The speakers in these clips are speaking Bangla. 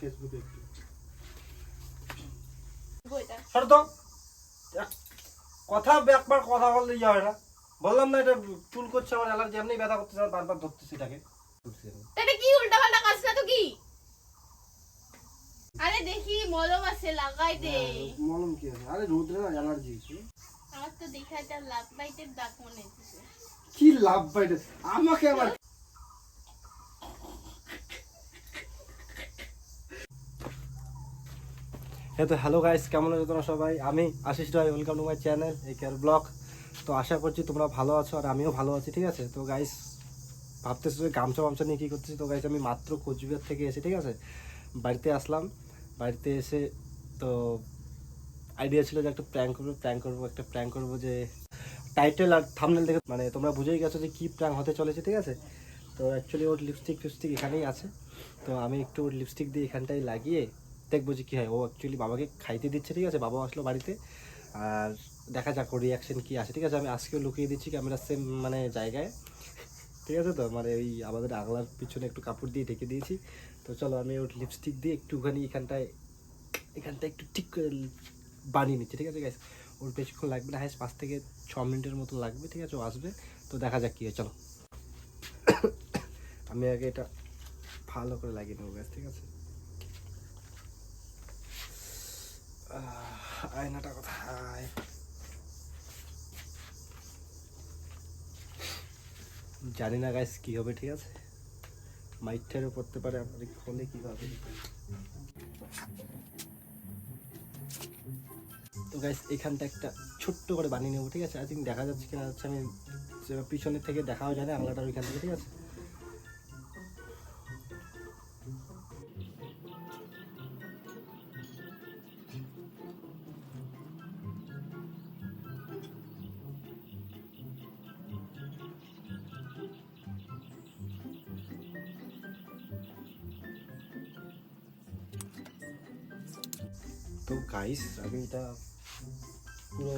ফেসবুকে একটু। বইটা সর তো কথা একবার কথা বললে ইয়ে হয় না। বললাম না এটা চুল করছে আমার অ্যালার্জি এমনি ব্যথা করতেছে আমার বারবার ধরতেছি এটাকে। এটা কি উল্টা পাল্টা কাজ না তো কি? আরে দেখি মলম আছে লাগাই দে মলম কি আছে? আরে রোদ্রে না অ্যালার্জি আমার তো দেখা লাভ বাইটের দাগ মনে হচ্ছে কি লাভ বাইরে আমাকে আবার হ্যাঁ তো হ্যালো গাইস কেমন আছো তোমরা সবাই? আমি Ashis Roy welcome to my channel এই কেয়ার ব্লগ তো আশা করছি তোমরা ভালো আছো আর আমিও ভালো আছি, ঠিক আছে? তো গাইস ভাবতেছো যে গামছা গামছা নিয়ে কী করতেছি? তো গাইস আমি মাত্র কোচবিহার থেকে এসে, ঠিক আছে? বাড়িতে আসলাম। বাড়িতে এসে তো আইডিয়া ছিল যে একটা প্র্যাঙ্ক করব প্র্যাঙ্ক করব, একটা প্র্যাঙ্ক করব যে টাইটেল আর থামনেল দেখে মানে তোমরা বুঝেই গেছো যে কী প্র্যাঙ্ক হতে চলেছে, ঠিক আছে? তো অ্যাকচুয়ালি ওর লিপস্টিক ফিপস্টিক এখানেই আছে। তো আমি একটু ওর লিপস্টিক দিয়ে এখানটায় লাগিয়ে দেখব যে কী হয়। ও অ্যাকচুয়ালি বাবাকে খাইতে দিচ্ছে, ঠিক আছে? বাবা আসলো বাড়িতে। আর দেখা যাক ওর রিয়াকশন কী আছে ঠিক আছে, আমি আজকেও লুকিয়ে দিচ্ছি ক্যামেরা সেম মানে জায়গায়। ঠিক আছে তো? মানে ওই আমাদের আগলার পিছনে একটু কাপড় দিয়ে ঢেকে দিয়েছি। তো চলো, আমি ওর লিপস্টিক দিয়ে একটুখানি এখানটায় এখানটা একটু ঠিক করে বানিয়ে নিচ্ছি। ঠিক আছে গাইস ওর বেশিক্ষণ লাগবে না হাইস পাঁচ থেকে ছ মিনিটের মতো লাগবে। ঠিক আছে, ও আসবে। তো দেখা যাক কী হয়। চলো। আমি আগে এটা ভালো করে লাগিয়ে নেব গ্যাস ঠিক আছে? আয়নাটা কোথায়? জানি না গাইস কি হবে, ঠিক আছে? মাইকটারও পড়তে পারে, আপনার খোলে কি হবে? তো গাইস এখানটা একটা ছোট্ট করে বানিয়ে নেব, ঠিক আছে? আই থিঙ্ক দেখা যাচ্ছে কিনা যাচ্ছে আমি পিছনের থেকে দেখাও যায় না ওইখান থেকে, ঠিক আছে? তো গাইস আমি এটা পুরো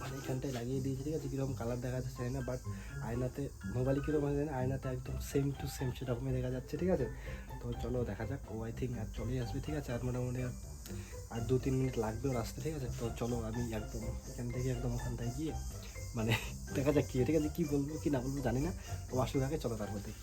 মানে এখানটায় লাগিয়ে দিয়েছি, ঠিক আছে? কীরকম কালার দেখা যাচ্ছে জানি না বাট আয়নাতে মোবাইলে কীরকম আছে আয়নাতে একদম সেম টু সেম সেরকমই দেখা যাচ্ছে, ঠিক আছে? তো চলো দেখা যাক, ও আই থিঙ্ক আর চলেই আসবে, ঠিক আছে? আর মোটামুটি আর দু তিন মিনিট লাগবে ওর আসতে, ঠিক আছে? তো চলো আমি একদম এখান থেকে একদম ওখানটায় গিয়ে মানে দেখা যাক কী ঠিক আছে? কী বলব, কি না বলব জানি না। ও আসলে থাকে চলো তারপর দেখি।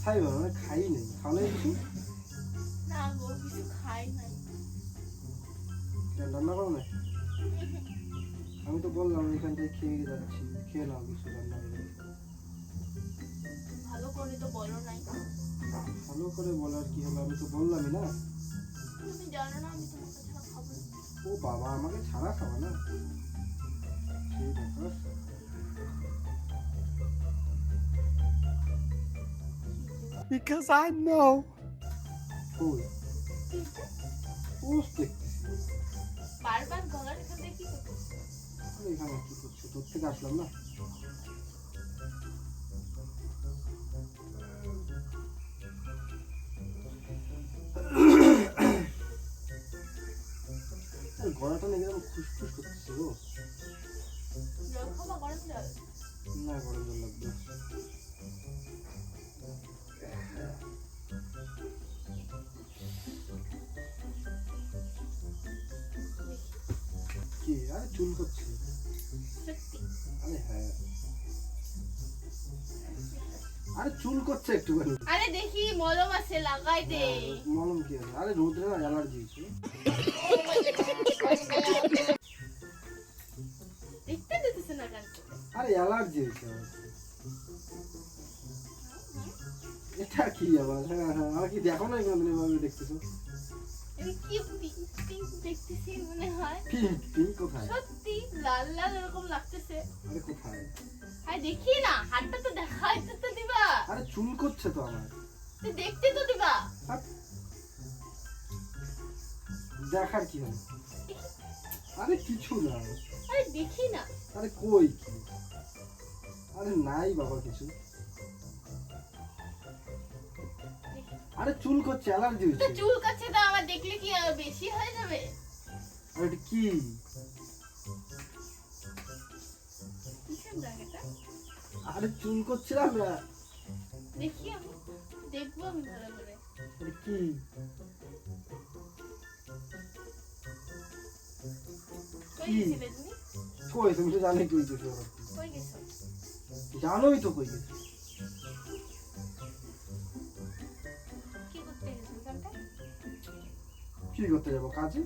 কথাই বলো না খাই নেই কিছু? না গো কিছু খাই নাই। রান্না করো না আমি তো বললাম এখান থেকে খেয়ে যাচ্ছি। খেয়ে নাও কিছু রান্না করে। ভালো করে তো বলো নাই। ভালো করে বলার কি হলো? আমি তো বললামই না। তুমি জানো না আমি তোমার কাছে খাব ও বাবা আমাকে ছাড়া খাওয়া না? সেই ব্যাপার? Because I know. কই পোস্ট দেখতেছি বারবার গলার এখান থেকে কি করছ এখানে কি করছ? তোর থেকে আসলাম না? গলাটা নাকি এরকম খুসখুস করতেছে গো। না গরম জল লাগবে। কি আরে চুল করছে? আরে হ্যাঁ। আরে চুল করছে একটুখানি। আরে দেখি মলম আছে লাগাই দে। মলম কি আছে? আরে রোদ্রে না অ্যালার্জি হয়েছে দেখতে দিতেছে না আরে অ্যালার্জি হয়েছে এটা কি আবার হ্যাঁ হ্যাঁ কি দেখো না কোনোদিন এভাবে দেখতেছো আরে তো দিবা চুল করছে তো আমার দেখতে তো দিবা দেখার কি হবে আরে কিছু না। আরে দেখি না। আরে কই কি? আরে নাই বাবা কিছু। আরে চুল করছে অ্যালার্জি তো হয়েছে চুল কাছে তো আমার দেখলে কি আরও বেশি হয়ে যাবে? আরে এটা কি? আরে চুল করছিলাম না দেখি আমি দেখব আমি ভালো করে। এটা কি? কই গেছিলে তুমি? কই? তুমি তো গেছে কই গেছো? জানোই তো কই গেছে। কি করতে যাব কাজে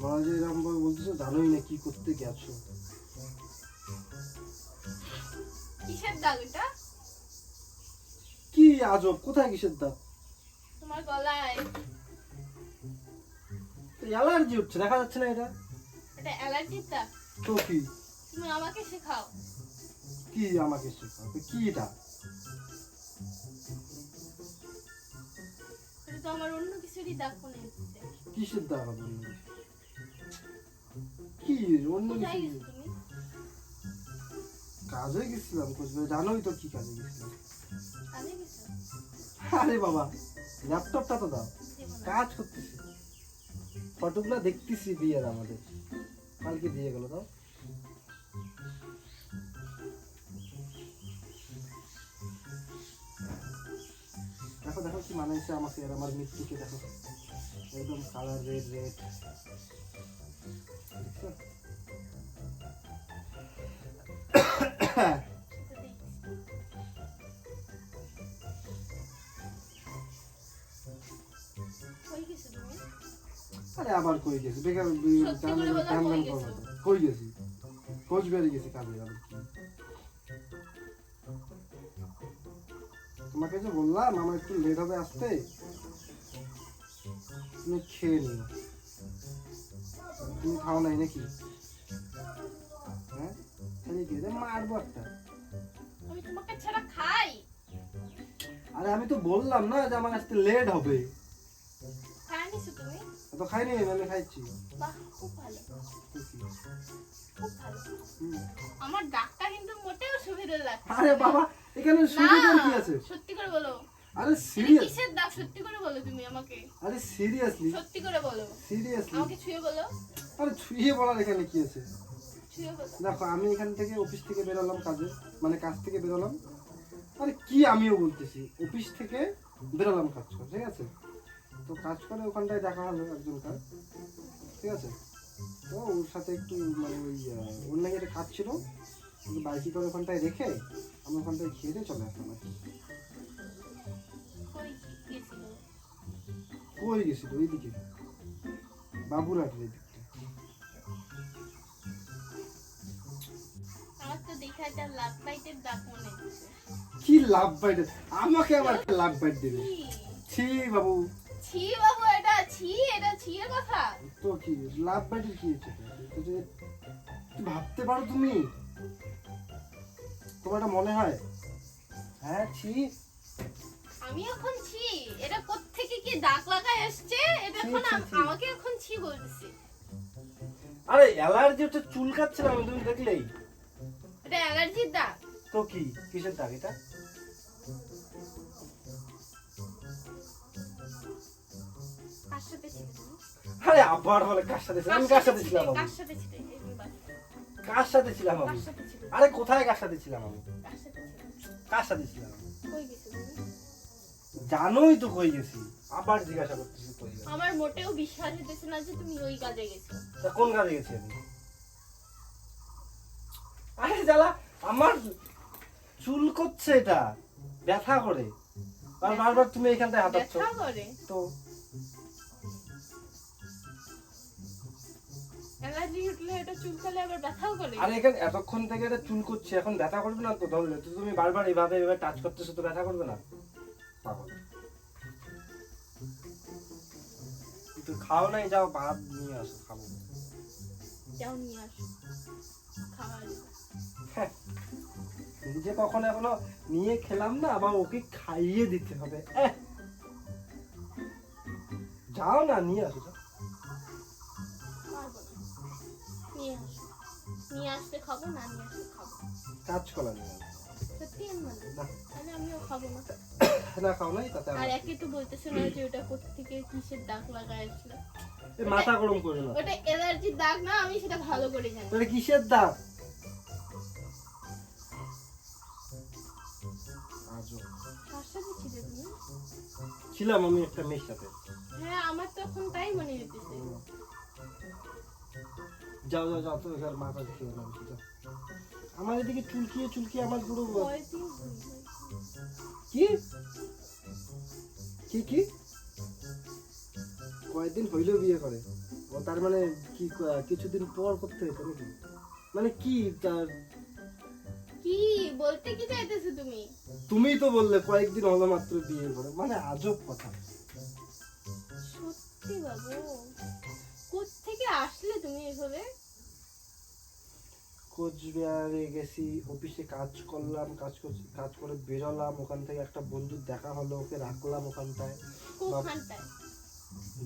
মহারাজ এরকম ভাবে বলতেছো জানোই না কি করতে গেছো? কিসের দাগ এটা? কি আজব কোথায় কিসের দাঁত তোমার গলায়। অ্যালার্জি হচ্ছে দেখা যাচ্ছে না এটা? এটা অ্যালার্জির দাগ। তো কি? তুমি আমাকে শেখাও। কি আমাকে শেখাবে কি এটা? তো আমার অন্য কিছুরই দাগ মনে হচ্ছে কিসের দাগ অন্য কি অন্য কিছু কাজে গেছিলাম কোচবিহারে জানোই তো কি কাজে গেছিলাম। আরে বাবা ল্যাপটপটা তো দাও। কাজ করতেছি। ফটোগুলো দেখতেছি বিয়ের আমাদের। কালকে দিয়ে গেল দাও। দেখো দেখো কি মানাইছে আমাকে আর আমার মৃত্যুকে দেখো। একদম কালার রেড রেড আরে আবার কই গেছি? বেকার কই গেছো? না। কই গেছি? কোচবিহারে গেছি কাজে আবার? তোমাকে যে বললাম আমার একটু লেট হবে আসতে তুমি খেয়ে নিও। তুমি খাও নাই নাকি? হ্যাঁ? কি মারবো একটা। আমি তোমাকে ছাড়া খাই। আরে আমি তো বললাম না যে আমার আসতে লেট হবে। খাই তুমি? তো খাইনি আমি খাইছি। বাহ খুব ভালো। খুব ভালো। আমার ডাকটা কিন্তু মোটেও সুবিধা লাগছে আরে বাবা এখানে সুবিধার কি আছে? সত্যি করে বলো। আরে সিরিয়াস কিসের দাগ? সত্যি করে বলো তুমি আমাকে। আরে সিরিয়াসলি সত্যি করে বলো। সিরিয়াসলি আমাকে ছুঁয়ে বলো। আরে ছুঁয়ে বলার এখানে কি আছে? দেখো আমি এখান থেকে অফিস থেকে বেরোলাম কাজে মানে কাজ থেকে বেরোলাম। আরে কি আমিও বলতেছি? অফিস থেকে বেরোলাম কাজ করে ঠিক আছে? তো কাজ করে ওখানটায় দেখা হলো একজন কাজ ঠিক আছে? তো ওর সাথে একটু মানে ওই ওর নাকি একটা কাজ ছিল। বাইকে করে ওখানটায় রেখে আমি ওখানটায় খেয়ে দিয়ে চলে আসলাম আর। কই গেছিল? ওইদিকে। বাবুরহাটের মনে কি লাভ বাইট? আমাকে আবার লাভ বাইট দেবে। ছি বাবু। ছি বাবু এটা ছি এটা ছি এর কথা? তো কি লাভ বাইটের কি? হচ্ছে ভাবতে পারো তুমি? তোমার এটা মনে হয়। হ্যাঁ ছি। আমি এখন ছি। এটা কোত্থেকে কি দাগ লাগায় আসছে এটা এখন। আমাকে এখন ছি বলতেছে। আরে অ্যালার্জি হচ্ছে চুল কাচ্ছিলাম তুমি দেখলেই এটা অ্যালার্জির দাগ। তো কি? কিসের দাগ এটা? আরে আবার বলে কার সাথে আমি কার সাথে ছিলাম? কার সাথে কার সাথে ছিলাম আমি? আরে কোথায় কার সাথে ছিলাম আমি? কার সাথে ছিলাম? জানোই তো কই গেছি। আবার জিজ্ঞাসা করতেছি কই আমার মোটেও বিশ্বাস হতেছে না যে তুমি ওই কাজে গেছো। তা কোন কাজে গেছি আমি? আরে জ্বালা আমার চুল করছে এটা। ব্যথা করে। আর বারবার তুমি এখানটায় হাতাচ্ছ ব্যথা করে? তো অ্যালার্জি উঠলে এটা চুলকালে আবার ব্যথাও করে। আর এখানে এতক্ষণ থেকে এটা চুল করছে এখন ব্যথা করবে না তো? ধরলে তো তুমি বারবার এইভাবে এভাবে টাচ করতেছো তো ব্যথা করবে না? পাগল। তো খাও নাই যাও ভাত নিয়ে আসো খাব। যাও নিয়ে আসো খাওয়া হ্যাঁ। নিজে কখনো এখনও নিয়ে খেলাম না আবার ওকে খাইয়ে দিতে হবে। যাও না নিয়ে আসো নিয়ে আসো নিয়ে আসতে খাব না নিয়ে আসতে খাব। কাঁচকলা নিয়ে আসো সত্যি আমি না। তাহলে আমিও খাব না। না খাও নাই তাতে আর একে তো বলতেছে না যে ওটা কোথেকে কিসের দাগ লাগায় আসলো মাথা গরম করে না। ওটা অ্যালার্জির দাগ না আমি সেটা ভালো করে জানি। তাহলে কিসের দাম আজব। কার সাথে ছিলে তুমি? ছিলাম আমি একটা মেয়ের সাথে। হ্যাঁ আমার তো এখন তাই মনে হইতেছে। যাও যাও যাও তো এখানে মাথা দেখে এলাম যাও। আমার এদিকে চুলকিয়ে চুলকিয়ে আমার পুরো কি? কি কি? কয়েকদিন হইলেও বিয়ে করে। ও তার মানে কি কিছুদিন পর করতে হতো নাকি? মানে কি তার কি? বলতে কি চাইতেছো তুমি? তুমি তো বললে কয়েকদিন হলো মাত্র বিয়ে করে। মানে আজব কথা। সত্যি বাবু। কোত্থেকে আসলে তুমি এভাবে? কোচবিহারে গেছি অফিসে কাজ করলাম কাজ কাজ করে বেরোলাম ওখান থেকে একটা বন্ধুর দেখা হলো ওকে রাখলাম ওখানটায়।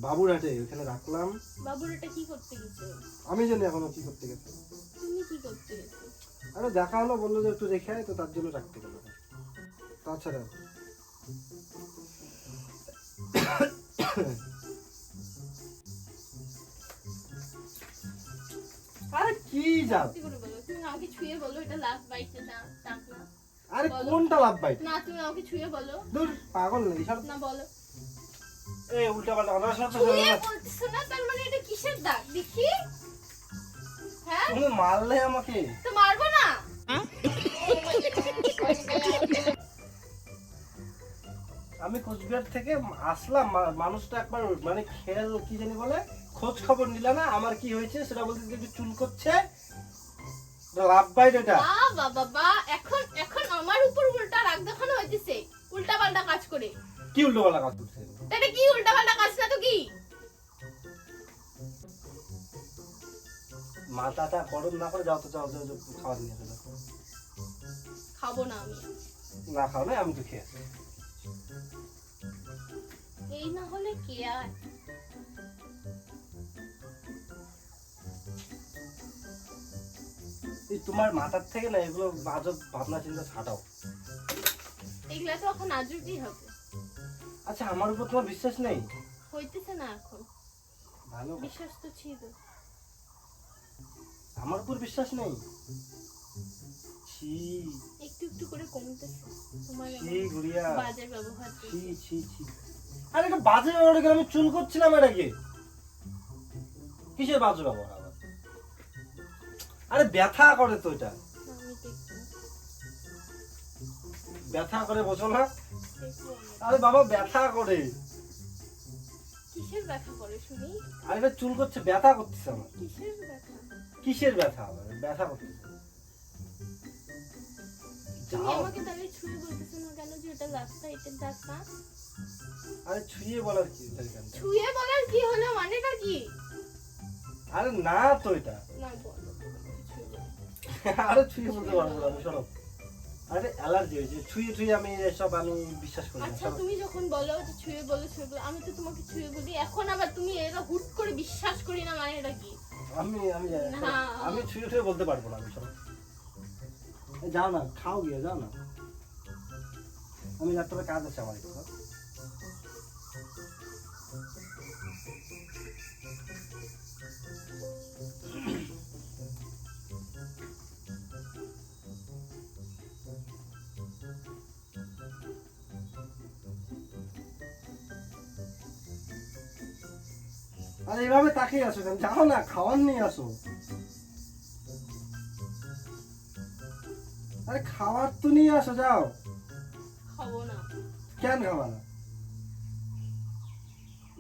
বাবুরহাটে ওখানে রাখলাম। বাবুর এটা কি করতে গেছে? আমি জানি এখনও কি করতে গেছে। তুমি কি করতে গেছো? আরে দেখা হলো বলল যে একটু রেখে আয় তো তার জন্য রাখতে গেলাম তাছাড়া আরে কি যাব আমাকে ছুঁয়ে বলো এটা বাইটে না আরে কোনটা লাভ বাইট না তুমি আমাকে ছুঁয়ে বলো। দূর পাগল নাকি সব না বলো। এই উল্টা পাল্টা কথা শোনো ছুঁয়ে বলতেছো না তার মানে এটা কিসের দাগ? দেখি। হ্যাঁ? তুমি মারলে আমাকে। তো মারবো না? আমি কোচবিহার থেকে আসলাম মানুষটা একবার মানে খেয়াল কি জানি বলে খোঁজ খবর নিলে না আমার কি হয়েছে সেটা বলতে চুল করছে লাভ বাইট এটা বা বাবা এখন এখন আমার উপর উল্টা রাগ দেখানো হইতেছে। উল্টা পাল্টা কাজ করে। কি উল্টো পাল্টা কাজ করছে? এটা কি উল্টা পাল্টা কাজ না তো কি? মাথাটা গরম না করে যাও তো যাও যাও যাও, নিয়ে আসো খাব না আমি। না খাও না আমি তো খেয়ে এই না হলে কে আর? তোমার মাথার থেকে না এগুলো আজব ভাবনা চিন্তা ছাটাও। এগুলা তো এখন আজুবই হবে। আচ্ছা আমার উপর তোমার বিশ্বাস নেই? হইতেছে না এখন। ভালো বিশ্বাস তো ছিল। আমার উপর বিশ্বাস নেই? ছি। একটু একটু করে কমতেছে। তোমার ছি গুড়িয়া। বাজে ব্যবহার ছি ছি ছি। আরে এটা বাজে ব্যবহার করে আমি চুল করছিলাম এটাকে কিসের বাজে ব্যবহার? আরে ব্যথা করে তো এটা। ব্যথা করে বোঝো না। আরে বাবা ব্যথা করে। কিসের ব্যথা করে শুনি? আরে এটা চুল করছে ব্যথা করতেছে আমার। কিসের ব্যথা? কিসের ব্যথা করতেছে। আমাকে তাহলে ছুঁয়ে বলতেছো না কেন যে রাস্তা আরে ছুঁয়ে বলার কি? ছুঁয়ে বলার কি হলো মানেটা কি? আরে না তো এটা। না বলো। আরে ছুঁয়ে বলতে পারব না আমি সরব আরে অ্যালার্জি হয়েছে ছুঁয়ে ছুঁয়ে আমি এসব আমি বিশ্বাস করি না আচ্ছা তুমি যখন বলো যে ছুঁয়ে বলো ছুঁয়ে বলো আমি তো তোমাকে ছুঁয়ে বলি। এখন আবার তুমি এটা হুট করে বিশ্বাস করি না মানে এটা কি? আমি আমি। আমি ছুঁয়ে ছুঁয়ে বলতে পারব না আমি সরব যাও না খাও গিয়ে যাও না। আমি ল্যাপটপে কাজ আছে আমার একটু আরে এভাবে তাকিয়ে আসো কেন? যাও না খাওয়ার নিয়ে আসো। আরে খাবার তো নিয়ে আসো যাও। খাব না। কেন খাবা না?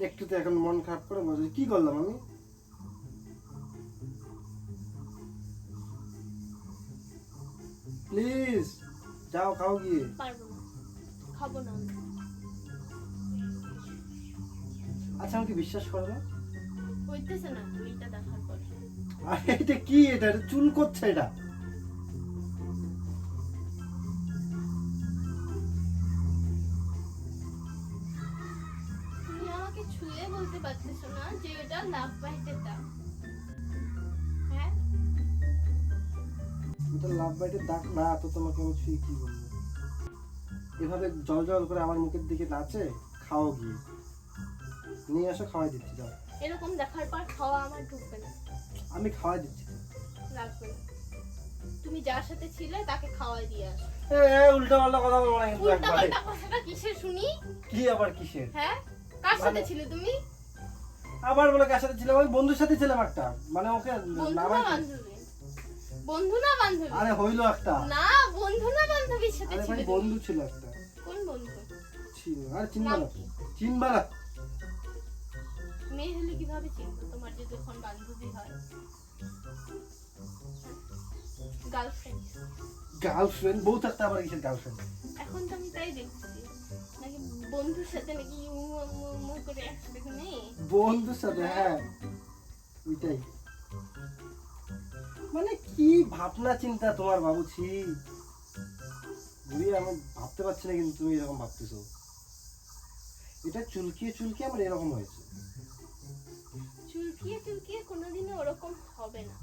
একটু তো এখন মন খারাপ করে বসে কি করলাম আমি? প্লিজ যাও খাও গিয়ে। খাব না আচ্ছা আমাকে বিশ্বাস করো না। হইতেছে না ওইটা দেখার পর। আরে এটা কি এটা? চুল করছে এটা। তুমি ছুঁয়ে বলতে পারতেছো না যে এটা লাভ বাইটের হ্যাঁ? লাভ বাইটের দাগ না তো তোমাকে আমি ছুঁয়ে কি বলব? এভাবে জল জল করে আমার মুখের দিকে নাচে খাও গিয়ে। নিয়ে আসো খাওয়াই দিচ্ছি যাও। এরকম দেখার পর খাওয়া আমার ঢুকবে না। আমি খাওয়াই দিচ্ছি। লাগবে না। তুমি যার সাথে ছিলে তাকে খাওয়াই দিয়ে আসো। উল্টা পাল্টা কথা বলব না কিন্তু উল্টা একবারে। পাল্টা কথাটা কিসের শুনি? কি আবার কিসের? হ্যাঁ? কার সাথে মানে- ছিলে তুমি? আবার বলে কার সাথে ছিলাম? আমি বন্ধুর সাথে ছিলাম একটা। মানে ওকে বন্ধু নামাই বান্ধবী? বন্ধু না বান্ধবী? আরে হইল একটা। না বন্ধু না বান্ধবীর সাথে আরে বন্ধু ছিল একটা। কোন বন্ধু? ছিল। আরে চিনবা নাম না চিনবা না মেয়ে হলে কীভাবে চিনবো তোমার যদি এখন বান্ধবী হয়? গার্লফ্রেন্ড গার্লফ্রেন্ড বউ থাকতে আবার কিসের গার্লফ্রেন্ড এখন তো আমি তাই দেখছি। নাকি বন্ধুর সাথে নাকি করে একসাথে নেই বন্ধুর সাথে হ্যাঁ। ওইটাই। মানে কি ভাবনা চিন্তা তোমার বাবু ছি বুড়ি আমি ভাবতে পারছি না কিন্তু তুমি এরকম ভাবতেছো। এটা চুলকিয়ে চুলকিয়ে আমার এরকম হয়েছে। চুলকিয়ে চুলকিয়ে কোনোদিনও ওরকম হবে না।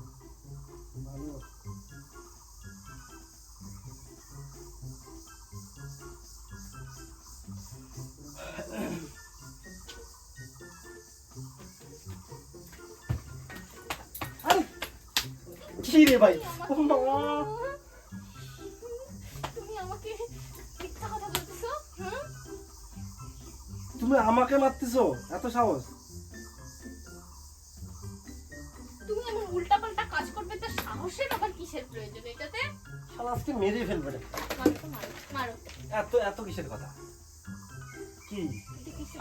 কি রে ভাই? ও। তুমি আমাকে মিথ্যা কথা বলতেছো তুমি আমাকে মারতেছো? এত সাহস? কিসের প্রয়োজন এটাতে? শালা আজকে মেরে ফেলবে রে। মারো তো মারো মারো। এত এত কিসের কথা? কি?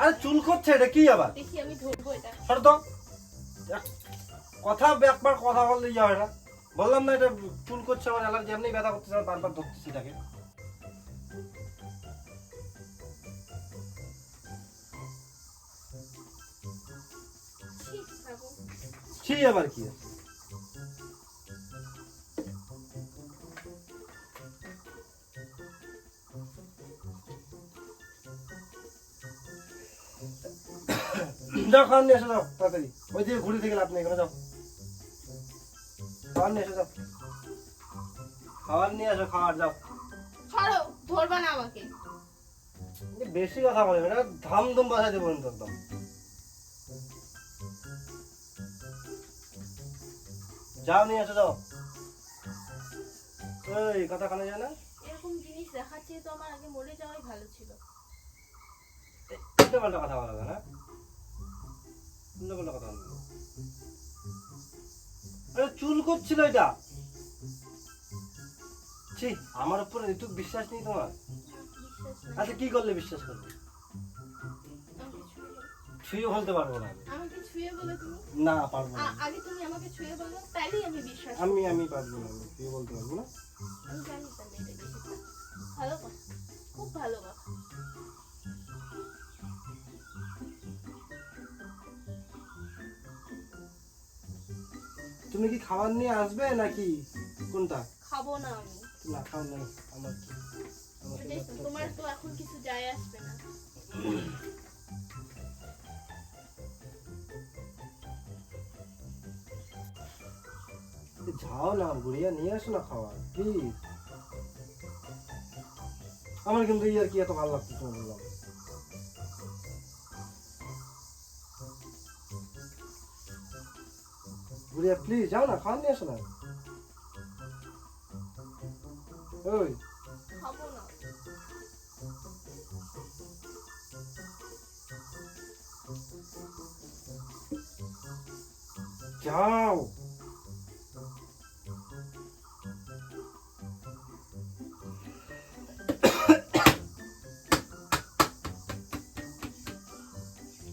আরে চুল করছে এটা কি আবার? দেখি আমি ধরবো এটা। সর তো। কথা একবার কথা বললে ইয়ে হয় না। বললাম না এটা চুল করছে আমার অ্যালার্জি এমনি ব্যথা করতেছে বারবার ধরতেছি তাকে ছি আবার কি? আছে? যাও খাওয়ার নিয়ে এসো যাও তাড়াতাড়ি। ওই দিকে ঘুরে থেকে লাভ নেই এখানে যাও। খাওয়ার নিয়ে এসো যাও। খাওয়ার নিয়ে এসো খাওয়ার যাও। ছাড়ো ধরবা না আমাকে। বেশি কথা বলে না ধাম ধুম বাসায় দেবো একদম। যাও নিয়ে এসো যাও। এই কথা কানে যায় না? এরকম জিনিস দেখাচ্ছে তো আমার আগে মরে যাওয়াই ভালো ছিল। পাল্টা কথা বলা যায় না? কথা আরে চুল করছিল এটা। ছি আমার উপরে একটু বিশ্বাস নেই তোমার? আচ্ছা কি করলে বিশ্বাস করবে ছুঁয়ে বলতে পারব না আমাকে ছুঁয়ে বলো তুমি। না পারব না। আগে তুমি আমাকে ছুঁয়ে বলো তাইলেই আমি বিশ্বাস আমি আমি পারব না ছুঁয়ে বলতে পারব না। আমি জানি তাহলে এটা ভালো কথা। খুব ভালো কথা। তুমি কি খাবার নিয়ে আসবে নাকি? কোনটা? খাব না আমি। না খাওয়া নেই আমার কি তোমার তো এখন কিছু যায় আসবে না। যাও না বুড়িয়া নিয়ে আসো না খাবার প্লিজ আমার কিন্তু ইয়ার কি এত ভালো লাগছে তোমার বললাম। বুড়িয়া প্লিজ যাও না খাওয়ান নিয়ে আসো না। ওই। যাও।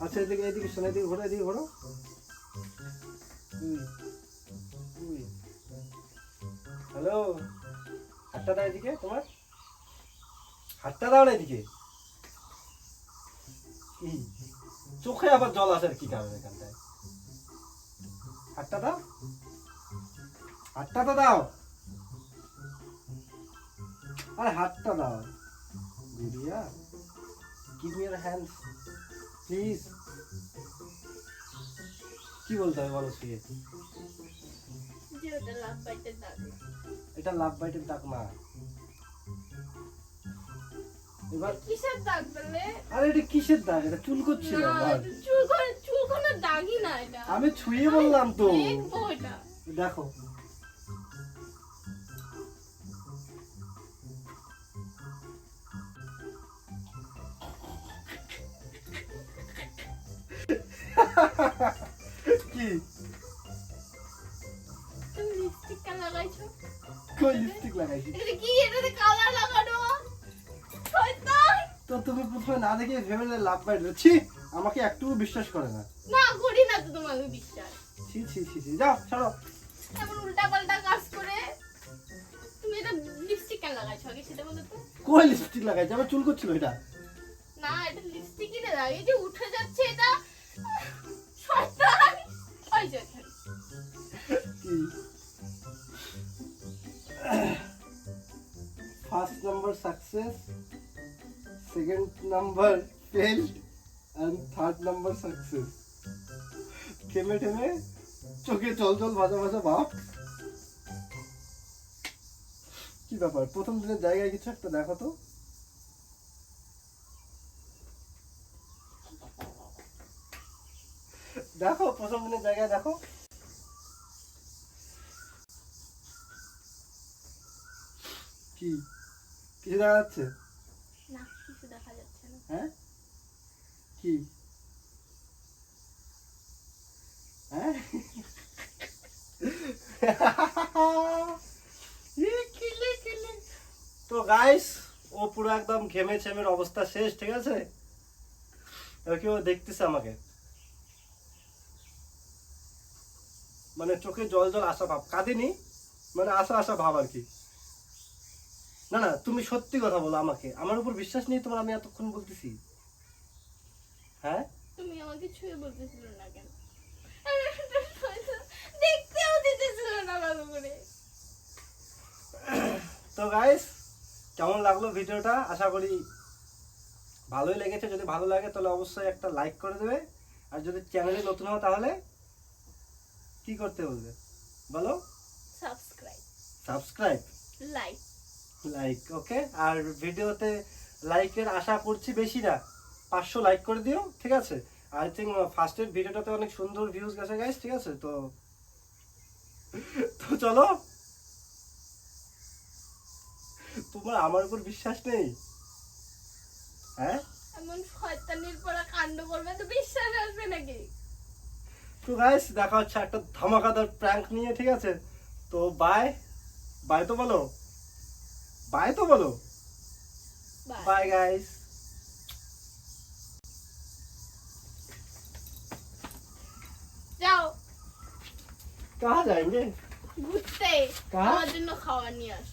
আচ্ছা এদিকে এদিকে শোনা, এদিকে ঘোরো এদিকে ঘোরো। হাতটা দাও এদিকে, তোমার। হাতটা দাও না এদিকে। চোখে আবার জল আসার কি কারণ এখানটায়? হাতটা দাও। হাতটা তো দাও। আরে হাতটা দাও। Gudiya give me your hand please কি বলতে হবে বলো শুয়ে? এটা লাভ বাইটের দাগ না এবার কিসের দাগ তাহলে? আরে এটা কিসের দাগ? এটা চুল করছিল না আমার এটা চুলকোনা চুলকোনার দাগই না এটা। আমি ছুঁয়ে বললাম তো। দেখো। কি? না ভেবে লাভ বাইট ছি আমাকে একটু বিশ্বাস করে না। না করি না তো তোমাকে বিশ্বাস। ছি ছি ছি ছি যাও ছাড়ো। এমন উল্টা পাল্টা কাজ করে তুমি এটা লিপস্টিক কেন লাগাইছো আগে সেটা বলো তো? কই লিপস্টিক লাগাইছি? আমার চুল করছিল এটা। না এটা লিপস্টিকই না এই যে উঠে যাচ্ছে এটা শয়তান। ওই যে first number success. Second number fail and third number success থেমে থেমে চোখে জল জল ভাজা ভাজা ভাব। কি ব্যাপার? প্রথম দিনের জায়গায় কিছু একটা দেখো তো? দেখো, প্রথম দিনের জায়গায় দেখো। কি? কিছু দেখা যাচ্ছে না কিছু দেখা যাচ্ছে না হ্যাঁ কি? হ্যাঁ। তো গাইস ও পুরো একদম ঘেমে ছেমের অবস্থা শেষ, ঠিক আছে? কি ও দেখতেছে আমাকে? মানে চোখে জল জল আসা ভাব, কাঁদিনি? মানে আসা আসা ভাব আর কি। না না, তুমি সত্যি কথা বলো আমাকে। আমার উপর বিশ্বাস নেই তোমার আমি এতক্ষণ বলতেছি। হ্যাঁ? তুমি আমাকে ছুঁয়ে বলতেছিল না কেন? দেখতেও দিতেছিল না ভালো করে। তো গাইস কেমন লাগল ভিডিওটা? আশা করি ভালোই লেগেছে। যদি ভালো লাগে তাহলে অবশ্যই একটা লাইক করে দেবে। আর যদি চ্যানেলে নতুন হও তাহলে কি করতে বলবে? বলো? Subscribe subscribe like like okay আর ভিডিওতে লাইকের আশা করছি বেশি না। পাঁচশো লাইক করে দিও ঠিক আছে? আই থিঙ্ক ফার্স্টের ভিডিওটাতে অনেক সুন্দর ভিউজ গেছে গাইস ঠিক আছে? তো তো চলো। তোমার আমার উপর বিশ্বাস নেই? হ্যাঁ? এমন শয়তানির পরা কাণ্ড করবে তো বিশ্বাস আসবে নাকি? তো গাইস দেখা হচ্ছে একটা ধামাকাদার প্র্যাঙ্ক নিয়ে ঠিক আছে? তো বাই বাই তো বলো। বাই তো বলো। বাই बाय কাজ আইনে ঘুরতে। আমার জন্য খাওয়া নিয়ে আস।